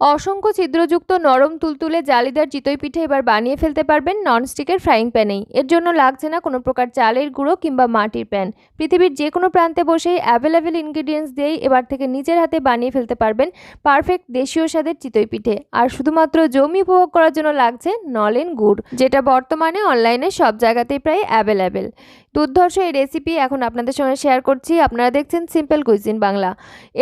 অসংখ্য ছিদ্রযুক্ত নরম তুলতুলে জালিদার চিতই পিঠে এবার বানিয়ে ফেলতে পারবেন ননস্টিকের ফ্রাইং প্যানেই এর জন্য লাগছে না কোনো প্রকার চালের গুঁড়ো কিংবা মাটির প্যান। পৃথিবীর যে কোনো প্রান্তে বসেই অ্যাভেলেবেল ইনগ্রিডিয়েন্টস দিয়েই এবার থেকে নিজের হাতে বানিয়ে ফেলতে পারবেন পারফেক্ট দেশীয় স্বাদের চিতই পিঠে। আর শুধুমাত্র জমি উপভোগ করার জন্য লাগছে নলেন গুড়, যেটা বর্তমানে অনলাইনে সব জায়গাতেই প্রায় অ্যাভেলেবেল দুর্ধর্ষ এই রেসিপি এখন আপনাদের সঙ্গে শেয়ার করছি। আপনারা দেখছেন সিম্পল কুইজিন বাংলা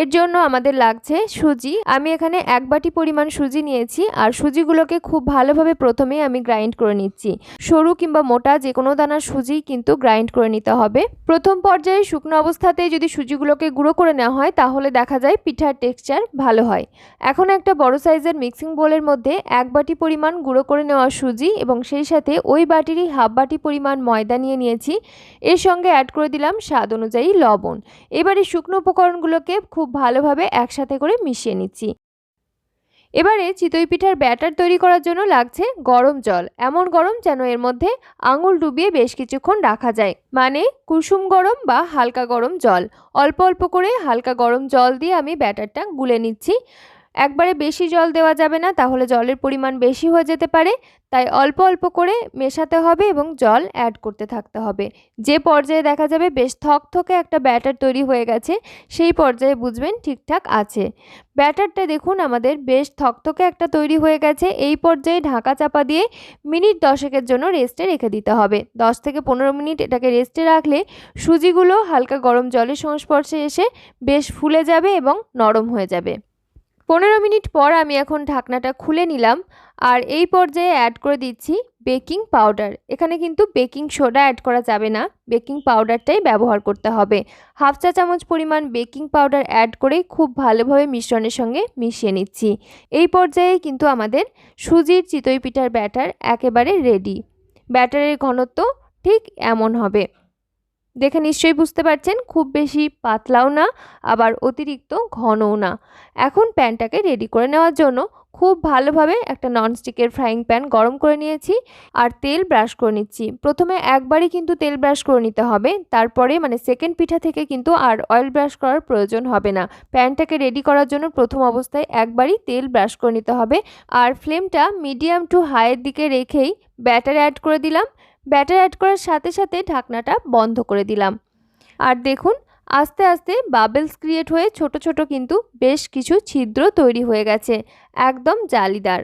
এর জন্য আমাদের লাগছে সুজি। আমি এখানে এক পরিমাণ সুজি নিয়েছি আর সুজিগুলোকে খুব ভালোভাবে প্রথমে আমি গ্রাইন্ড করে নিচ্ছি। সরু কিংবা মোটা যে কোনো দানার সুজি কিন্তু গ্রাইন্ড করে নিতে হবে। প্রথম পর্যায়ে শুকনো অবস্থাতে যদি সুজিগুলোকে গুঁড়ো করে নেওয়া হয়, তাহলে দেখা যায় পিঠার টেক্সচার ভালো হয়। এখন একটা বড় সাইজের মিক্সিং বোলের মধ্যে এক বাটি পরিমাণ গুঁড়ো করে নেওয়া সুজি এবং সেই সাথে ওই বাটিরই হাফ বাটি পরিমাণ ময়দা নিয়ে নিয়েছি। এর সঙ্গে অ্যাড করে দিলাম স্বাদ অনুযায়ী লবণ। এবারে শুকনো উপকরণগুলোকে খুব ভালোভাবে একসাথে করে মিশিয়ে নিচ্ছি। এবারে চিতই পিঠার ব্যাটার তৈরি করার জন্য লাগছে গরম জল। এমন গরম যেন এর মধ্যে আঙুল ডুবিয়ে বেশ কিছুক্ষণ রাখা যায়। মানে কুসুম গরম বা হালকা গরম জল। অল্প অল্প করে হালকা গরম জল দিয়ে আমি ব্যাটারটা গুলে নিচ্ছি। একবারে বেশি জল দেওয়া যাবে না, তাহলে জলের পরিমাণ বেশি হয়ে যেতে পারে। তাই অল্প অল্প করে মেশাতে হবে এবং জল অ্যাড করতে থাকতে হবে। যে পর্যায়ে দেখা যাবে বেশ থকথকে একটা ব্যাটার তৈরি হয়ে গেছে, সেই পর্যায়ে বুঝবেন ঠিকঠাক আছে। ব্যাটারটা দেখুন, আমাদের বেশ থকথকে একটা তৈরি হয়ে গেছে। এই পর্যায়ে ঢাকা চাপা দিয়ে মিনিট দশেকের জন্য রেস্টে রেখে দিতে হবে। দশ থেকে পনেরো মিনিট এটাকে রেস্টে রাখলে সুজিগুলো হালকা গরম জলের সংস্পর্শে এসে বেশ ফুলে যাবে এবং নরম হয়ে যাবে। পনেরো মিনিট পর আমি এখন ঢাকনাটা খুলে নিলাম আর এই পর্যায়ে অ্যাড করে দিচ্ছি বেকিং পাউডার এখানে কিন্তু বেকিং সোডা অ্যাড করা যাবে না বেকিং পাউডারটাই ব্যবহার করতে হবে। হাফ চা চামচ পরিমাণ বেকিং পাউডার অ্যাড করে খুব ভালোভাবে মিশ্রণের সঙ্গে মিশিয়ে নিচ্ছি। এই পর্যায়ে কিন্তু আমাদের সুজির চিতই পিঠার ব্যাটার একেবারে রেডি ব্যাটারের ঘনত্ব ঠিক এমন হবে। দেখে নিশ্চয়ই বুঝতে পারছেন, খুব বেশি পাতলাও না, আবার অতিরিক্ত ঘনও না। এখন প্যানটাকে রেডি করে নেওয়ার জন্য খুব ভালোভাবে একটা ননস্টিকের ফ্রাইং প্যান গরম করে নিয়েছি আর তেল ব্রাশ করে নিচ্ছি। প্রথমে একবারই কিন্তু তেল ব্রাশ করে নিতে হবে, তারপরে মানে সেকেন্ড পিঠা থেকে কিন্তু আর অয়েল ব্রাশ করার প্রয়োজন হবে না। প্যানটাকে রেডি করার জন্য প্রথম অবস্থায় একবারই তেল ব্রাশ করে নিতে হবে। আর ফ্লেমটা মিডিয়াম টু হাইয়ের দিকে রেখেই ব্যাটার অ্যাড করে দিলাম। ব্যাটার অ্যাড করার সাথে সাথে ঢাকনাটা বন্ধ করে দিলাম। আর দেখুন, আস্তে আস্তে বাবেলস ক্রিয়েট হয়ে ছোট ছোট কিন্তু বেশ কিছু ছিদ্র তৈরি হয়ে গেছে, একদম জালিদার।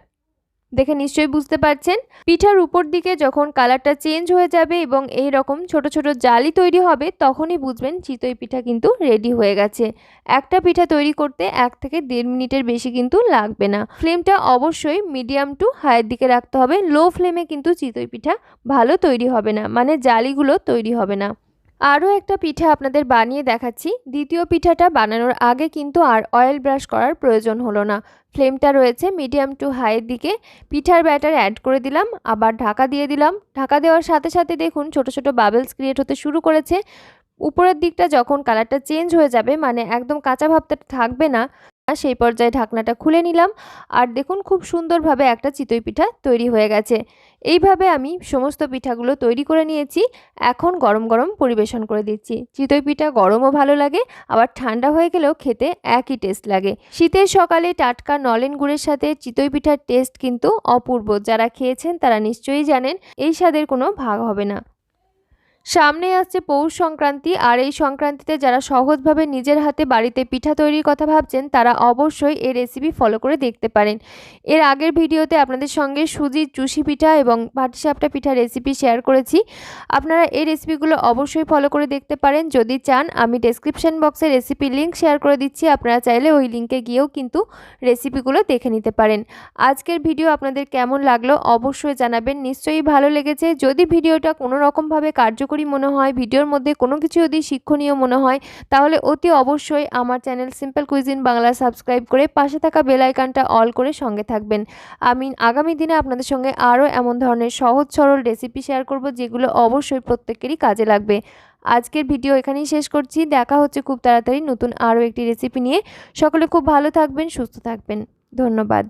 দেখে নিশ্চয়ই বুঝতে পারছেন। পিঠার উপর দিকে যখন কালারটা চেঞ্জ হয়ে যাবে এবং এই রকম ছোট ছোট জালি তৈরি হবে, তখনই বুঝবেন চিতই পিঠা কিন্তু রেডি হয়ে গেছে। একটা পিঠা তৈরি করতে এক থেকে দেড় মিনিটের বেশি কিন্তু লাগবে না। ফ্লেমটা অবশ্যই মিডিয়াম টু হাইয়ের দিকে রাখতে হবে। লো ফ্লেমে কিন্তু চিতই পিঠা ভালো তৈরি হবে না মানে জালিগুলো তৈরি হবে না। আরও একটা পিঠা আপনাদের বানিয়ে দেখাচ্ছি। দ্বিতীয় পিঠাটা বানানোর আগে কিন্তু আর অয়েল ব্রাশ করার প্রয়োজন হলো না। ফ্লেমটা রয়েছে মিডিয়াম টু হাইয়ের দিকে। পিঠার ব্যাটার অ্যাড করে দিলাম, আবার ঢাকা দিয়ে দিলাম। ঢাকা দেওয়ার সাথে সাথে দেখুন ছোট ছোট বাবেলস ক্রিয়েট হতে শুরু করেছে। উপরের দিকটা যখন কালারটা চেঞ্জ হয়ে যাবে মানে একদম কাঁচা ভাবটা থাকবে না সেই পর্যায়ে ঢাকনাটা খুলে নিলাম। আর দেখুন খুব সুন্দরভাবে একটা চিতই পিঠা তৈরি হয়ে গেছে। এইভাবে আমি সমস্ত পিঠাগুলো তৈরি করে নিয়েছি। এখন গরম গরম পরিবেশন করে দিচ্ছি। চিতই পিঠা গরমও ভালো লাগে, আবার ঠান্ডা হয়ে গেলেও খেতে একই টেস্ট লাগে। শীতের সকালে টাটকা নলেন গুড়ের সাথে চিতই পিঠার টেস্ট কিন্তু অপূর্ব। যারা খেয়েছেন তারা নিশ্চয়ই জানেন, এই স্বাদের কোনো ভাগ হবে না। সামনে আসছে পৌষ সংক্রান্তি, আর এই সংক্রান্তিতে যারা সহজভাবে নিজের হাতে বাড়িতে পিঠা তৈরির কথা ভাবছেন, তারা অবশ্যই এই রেসিপি ফলো করে দেখতে পারেন। এর আগের ভিডিওতে আপনাদের সঙ্গে সুজির চুষি পিঠা এবং ভাটিসাপটা পিঠা রেসিপি শেয়ার করেছি। আপনারা এই রেসিপিগুলো অবশ্যই ফলো করে দেখতে পারেন। যদি চান, আমি ডেসক্রিপশন বক্সে রেসিপি লিঙ্ক শেয়ার করে দিচ্ছি। আপনারা চাইলে ওই লিঙ্কে গিয়েও কিন্তু রেসিপিগুলো দেখে নিতে পারেন। আজকের ভিডিও আপনাদের কেমন লাগল, অবশ্যই জানাবেন। নিশ্চয়ই ভালো লেগেছে। যদি ভিডিওটা কোনো রকমভাবে কার্যকর কার্যকরী মনে হয়, ভিডিওর মধ্যে কোনো কিছু যদি শিক্ষণীয় মনে হয়, তাহলে অতি অবশ্যই আমার channel simple cuisine Bangla subscribe করে পাশে থাকা বেল আইকনটা অল করে সঙ্গে থাকবেন। আমি আগামী দিনে আপনাদের সঙ্গে আরও এমন ধরনের সহজ সরল রেসিপি শেয়ার করব, যেগুলো অবশ্যই প্রত্যেকেরই কাজে লাগবে। আজকের ভিডিও এখানেই শেষ করছি। দেখা হচ্ছে খুব তাড়াতাড়ি নতুন আরও একটি রেসিপি নিয়ে। সকলে খুব ভালো থাকবেন, সুস্থ থাকবেন। ধন্যবাদ।